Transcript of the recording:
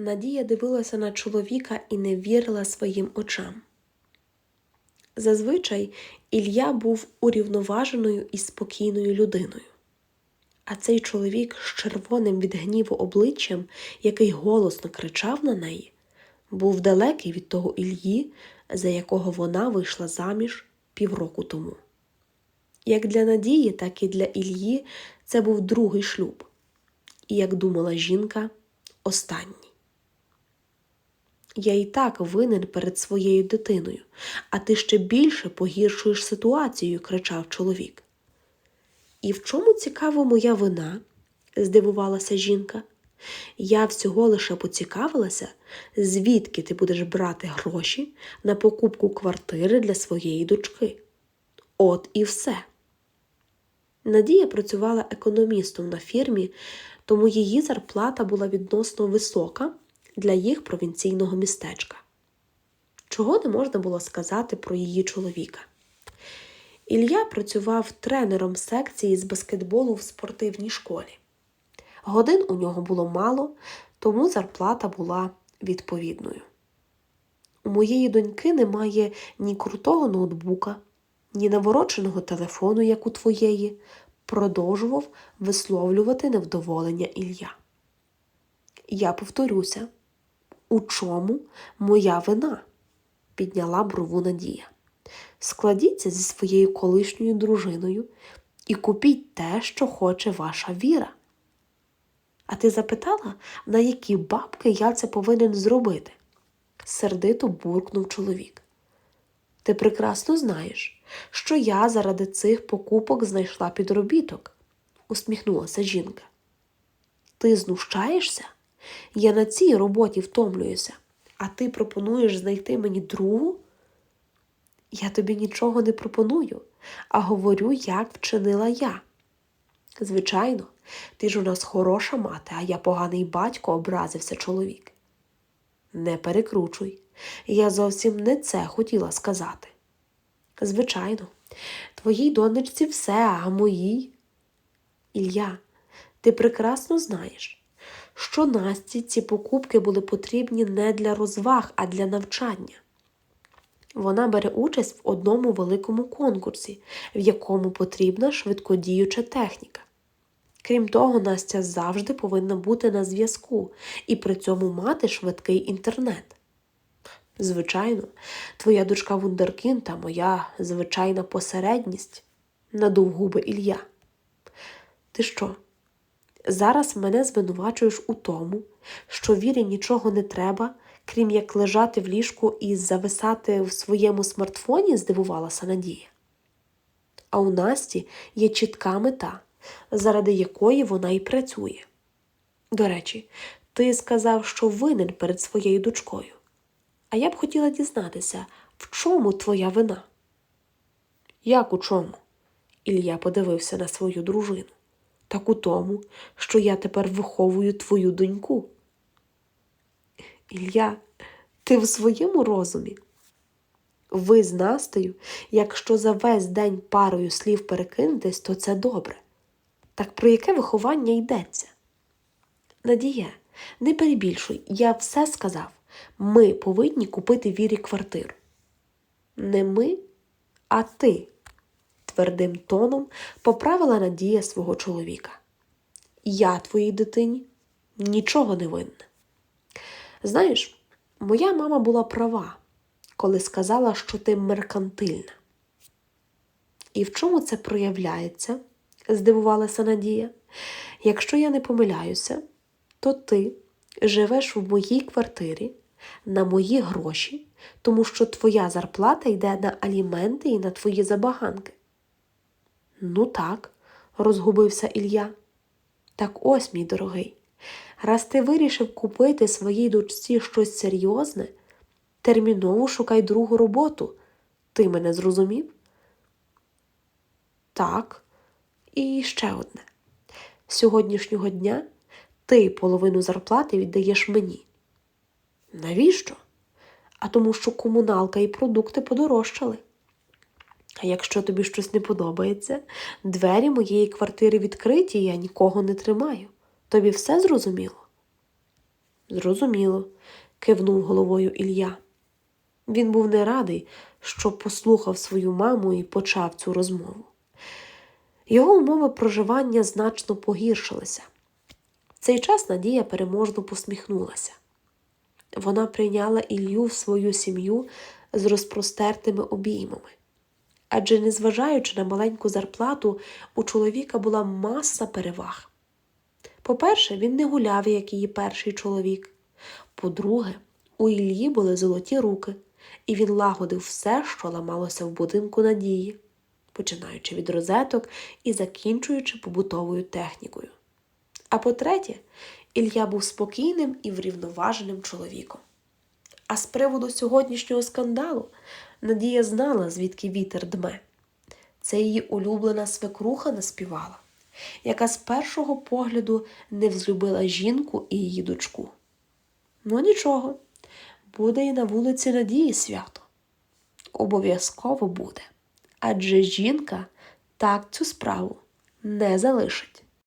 Надія дивилася на чоловіка і не вірила своїм очам. Зазвичай Ілля був урівноваженою і спокійною людиною. А цей чоловік з червоним від гніву обличчям, який голосно кричав на неї, був далекий від того Ільї, за якого вона вийшла заміж півроку тому. Як для Надії, так і для Ільї це був другий шлюб, і, як думала жінка, останній. Я і так винен перед своєю дитиною, а ти ще більше погіршуєш ситуацію, кричав чоловік. І в чому цікаво моя вина? здивувалася жінка. Я всього лише поцікавилася, звідки ти будеш брати гроші на покупку квартири для своєї дочки. От і все. Надія працювала економістом на фірмі, тому її зарплата була відносно висока для їх провінційного містечка. Чого не можна було сказати про її чоловіка. Ілля працював тренером секції з баскетболу в спортивній школі. Годин у нього було мало, тому зарплата була відповідною. У моєї доньки немає ні крутого ноутбука, ні навороченого телефону, як у твоєї, продовжував висловлювати невдоволення Ілля. Я повторюся, у чому моя вина? підняла брову Надія. Складіться зі своєю колишньою дружиною і купіть те, що хоче ваша віра. А ти запитала, на які бабки я це повинен зробити? сердито буркнув чоловік. Ти прекрасно знаєш, що я заради цих покупок знайшла підробіток, усміхнулася жінка. Ти знущаєшся? Я на цій роботі втомлююся, а ти пропонуєш знайти мені другу? Я тобі нічого не пропоную, а говорю, як вчинила я. Звичайно, ти ж у нас хороша мати, а я поганий батько, образився чоловік. Не перекручуй, я зовсім не це хотіла сказати. Звичайно, твоїй донечці все, а моїй. Ілля, ти прекрасно знаєш, що Насті ці покупки були потрібні не для розваг, а для навчання. Вона бере участь в одному великому конкурсі, в якому потрібна швидкодіюча техніка. Крім того, Настя завжди повинна бути на зв'язку і при цьому мати швидкий інтернет. Звичайно, твоя дочка Вундеркін та моя звичайна посередність, надув губи Ілля. Ти що? Зараз мене звинувачуєш у тому, що вірі нічого не треба, крім як лежати в ліжку і зависати в своєму смартфоні, здивувалася Надія. А у Насті є чітка мета, заради якої вона і працює. До речі, ти сказав, що винен перед своєю дочкою. А я б хотіла дізнатися, в чому твоя вина? Як у чому? Ілля подивився на свою дружину. Так у тому, що я тепер виховую твою доньку. Ілля, ти в своєму розумі? Ви з Настею, якщо за весь день парою слів перекинетесь, то це добре. Так про яке виховання йдеться? Надія, не перебільшуй, я все сказав. Ми повинні купити вірі квартиру. Не ми, а ти, твердим тоном поправила Надія свого чоловіка. Я твоїй дитині нічого не винна. Знаєш, моя мама була права, коли сказала, що ти меркантильна. І в чому це проявляється? здивувалася Надія. Якщо я не помиляюся, то ти живеш в моїй квартирі на мої гроші, тому що твоя зарплата йде на аліменти і на твої забаганки. Ну так, розгубився Ілля. Так ось, мій дорогий, раз ти вирішив купити своїй дочці щось серйозне, терміново шукай другу роботу. Ти мене зрозумів? Так, і ще одне. З сьогоднішнього дня ти половину зарплати віддаєш мені. Навіщо? А тому, що комуналка і продукти подорожчали. А якщо тобі щось не подобається, двері моєї квартири відкриті, я нікого не тримаю. Тобі все зрозуміло? Зрозуміло, кивнув головою Ілля. Він був не радий, що послухав свою маму і почав цю розмову. Його умови проживання значно погіршилися. В цей час Надія переможно посміхнулася. Вона прийняла Ілью в свою сім'ю з розпростертими обіймами. Адже, незважаючи на маленьку зарплату, у чоловіка була маса переваг. По-перше, він не гуляв, як її перший чоловік. По-друге, у Іллі були золоті руки, і він лагодив все, що ламалося в будинку надії, починаючи від розеток і закінчуючи побутовою технікою. А по-третє, Ілля був спокійним і врівноваженим чоловіком. А з приводу сьогоднішнього скандалу Надія знала, звідки вітер дме. Це її улюблена свекруха наспівала, яка з першого погляду не взлюбила жінку і її дочку. Ну нічого, буде і на вулиці Надії свято. Обов'язково буде. Адже жінка так цю справу не залишить.